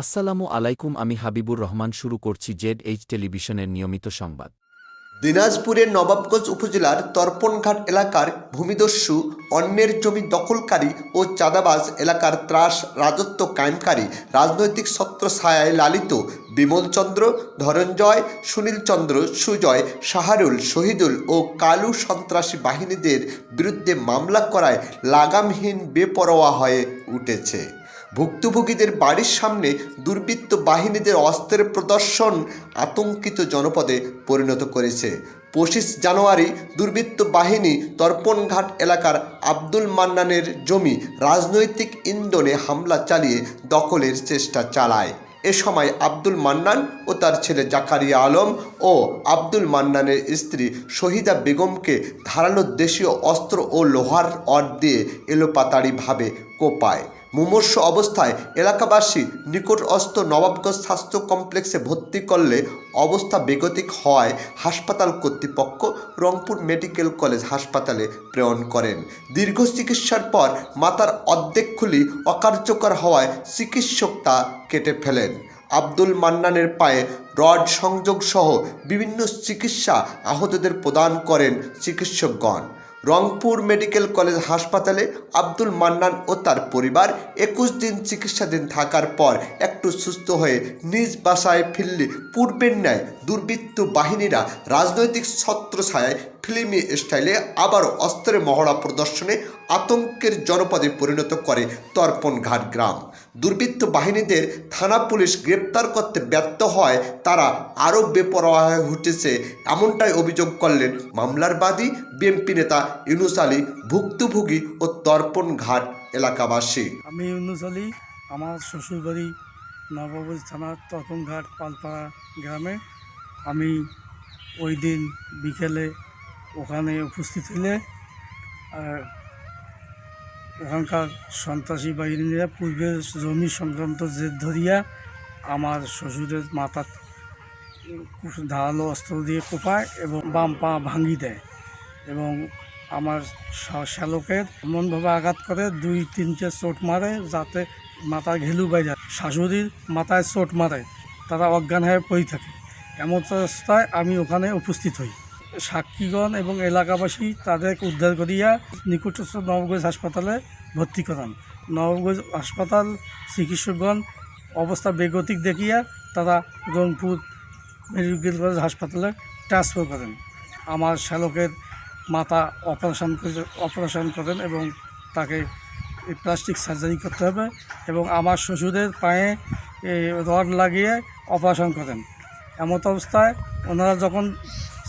আসসালামু আলাইকুম, আমি হাবিবুর রহমান, শুরু করছি জেড এইচ টেলিভিশনের নিয়মিত সংবাদ। দিনাজপুরের নবাবগঞ্জ উপজেলার তর্পণঘাট এলাকার ভূমিদস্যু, অন্যের জমি দখলকারী ও চাঁদাবাজ এলাকার ত্রাস রাজত্ব কায়েমকারী রাজনৈতিক সত্র ছায়ায় লালিত বিমলচন্দ্র ধনঞ্জয় সুনীলচন্দ্র সুজয়, শাহরুল, শহীদুল ও কালু সন্ত্রাসী বাহিনীদের বিরুদ্ধে মামলা করায় লাগামহীন বেপরোয়া হয়ে উঠেছে। ভুক্তভোগীদের বাড়ির সামনে দুর্বৃত্ত বাহিনীদের অস্ত্রের প্রদর্শন আতঙ্কিত জনপদে পরিণত করেছে। পঁচিশ জানুয়ারি দুর্বৃত্ত বাহিনী তর্পণঘাট এলাকার আব্দুল মান্নানের জমি রাজনৈতিক ইন্ধনে হামলা চালিয়ে দখলের চেষ্টা চালায়। এ সময় আব্দুল মান্নান ও তার ছেলে জাকারিয়া আলম ও আব্দুল মান্নানের স্ত্রী শহীদা বেগমকে ধারালো দেশীয় অস্ত্র ও লোহার অর দিয়ে এলোপাতাড়িভাবে কোপায়। মুমূর্ষ অবস্থায় এলাকাবাসী নিকটস্থ নবাবগঞ্জ স্বাস্থ্য কমপ্লেক্সে ভর্তি করলে অবস্থা বেগতিক হওয়ায় হাসপাতাল কর্তৃপক্ষ রংপুর মেডিকেল কলেজ হাসপাতালে প্রেরণ করেন। দীর্ঘ চিকিৎসার পর মাথার অর্ধেক খুলি অকার্যকর হওয়ায় চিকিৎসক তা কেটে ফেলেন। আব্দুল মান্নানের পায়ে রড সংযোগ সহ বিভিন্ন চিকিৎসা আহতদের প্রদান করেন চিকিৎসকগণ। রংপুর মেডিকেল কলেজ হাসপাতালে আব্দুল মান্নান ও তার পরিবার একুশ দিন চিকিৎসাধীন থাকার পর একটু সুস্থ হয়ে নিজ বাসায় ফিরলে পূর্বের ন্যায় দুর্বৃত্ত বাহিনীরা রাজনৈতিক ছত্রছায়ায় ফিল্মি স্টাইলে আবার অস্ত্রের মহড়া প্রদর্শনে আতঙ্কের জনপদে পরিণত করে তর্পণঘাট গ্রাম। দুর্বৃত্ত বাহিনীদের থানা পুলিশ গ্রেপ্তার করতে ব্যর্থ হয়, তারা আরও বেপরোয়া হয়ে উঠেছে, এমনটাই অভিযোগ করলেন মামলার বাদী বিএনপি নেতা ইউনুস আলী, ভুক্তভোগী ও তর্পণঘাট এলাকাবাসী। আমি ইউনুস আলী, আমার শ্বশুরবাড়ি নবাবগঞ্জ থানার তর্পণঘাট পালপাড়া গ্রামে। আমি ওই দিন বিকেলে ওখানে উপস্থিত হলে আর ওখানকার সন্ত্রাসী বাহিনীরা পূর্বে জমি সংক্রান্ত জেদ ধরিয়া আমার শ্বশুরের মাথা ধারালো অস্ত্র দিয়ে কোপায় এবং বাম পা ভাঙি দেয় এবং আমার শ্যালকের এমনভাবে আঘাত করে দুই, তিনটে চোট মারে যাতে মাথার ঘেলু বাইরে শাশুড়ির মাথায় চোট মারে, তারা অজ্ঞান হয়ে পড়ে থাকে। এমন অবস্থায় আমি ওখানে উপস্থিত হই। সাক্ষীগণ এবং এলাকাবাসী তাদেরকে উদ্ধার করিয়া নিকটস্থ নবগঞ্জ হাসপাতালে ভর্তি করান। নবগঞ্জ হাসপাতাল চিকিৎসকগণ অবস্থা বেগতিক দেখিয়া তারা রংপুর মেডিকেল কলেজ হাসপাতালে ট্রান্সফার করেন। আমার শ্যালকের মাথা অপারেশন করে অপারেশন করেন এবং তাকে প্লাস্টিক সার্জারি করতে হবে এবং আমার শ্বশুরের পায়ে রড লাগিয়ে অপারেশন করেন। এমত অবস্থায় ওনারা যখন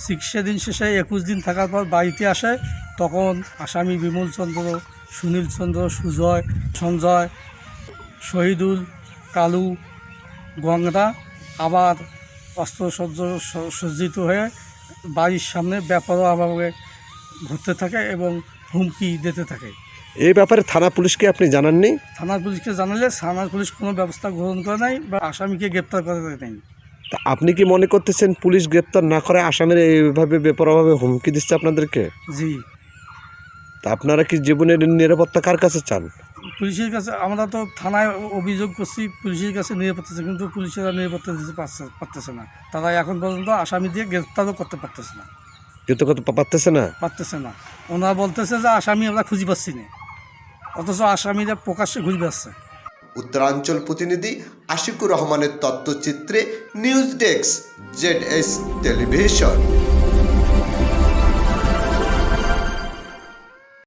চিকিৎসা দিন শেষে একুশ দিন থাকার পর বাড়িতে আসে। তখন আসামি বিমল চন্দ্র সুনীল চন্দ্র সুজয় সঞ্জয় শহীদুল কালু গঙ্গা আবার অস্ত্রসজ্জ সজ্জিত হয়ে বাড়ির সামনে ব্যাপার ব্যাপারভাবে ঘুরতে থাকে এবং হুমকি দিতে থাকে। এই ব্যাপারে থানা পুলিশকে আপনি জানাননি? থানার পুলিশকে জানালে থানার পুলিশ কোনো ব্যবস্থা গ্রহণ করে নাই বা আসামিকে গ্রেপ্তার করে নাই। তা আপনি কি মনে করতেছেন পুলিশ গ্রেপ্তার না করে আসামের এইভাবে বেপরোয়াভাবে হুমকি দিচ্ছে আপনাদেরকে? জি। তা আপনারা কি জীবনের নিরাপত্তা কার কাছে চান? পুলিশের কাছে আমরা তো থানায় অভিযোগ করছি পুলিশের কাছে নিরাপত্তা কিন্তু পুলিশেরা নিরাপত্তা দিতে পারছে পারতেছে না। তারা এখন পর্যন্ত আসামি দিয়ে গ্রেপ্তারও করতে পারতেছে না। যত কত পারতেছে না? পারতেছে না। ওনারা বলতেছে যে আসামি আমরা খুঁজে পাচ্ছি না। অথচ আসামিরা প্রকাশ্যে খুঁজে পাচ্ছে। উত্তরাঞ্চল প্রতিনিধি আশিকুর রহমানের তথ্যচিত্রে news desk Z S television.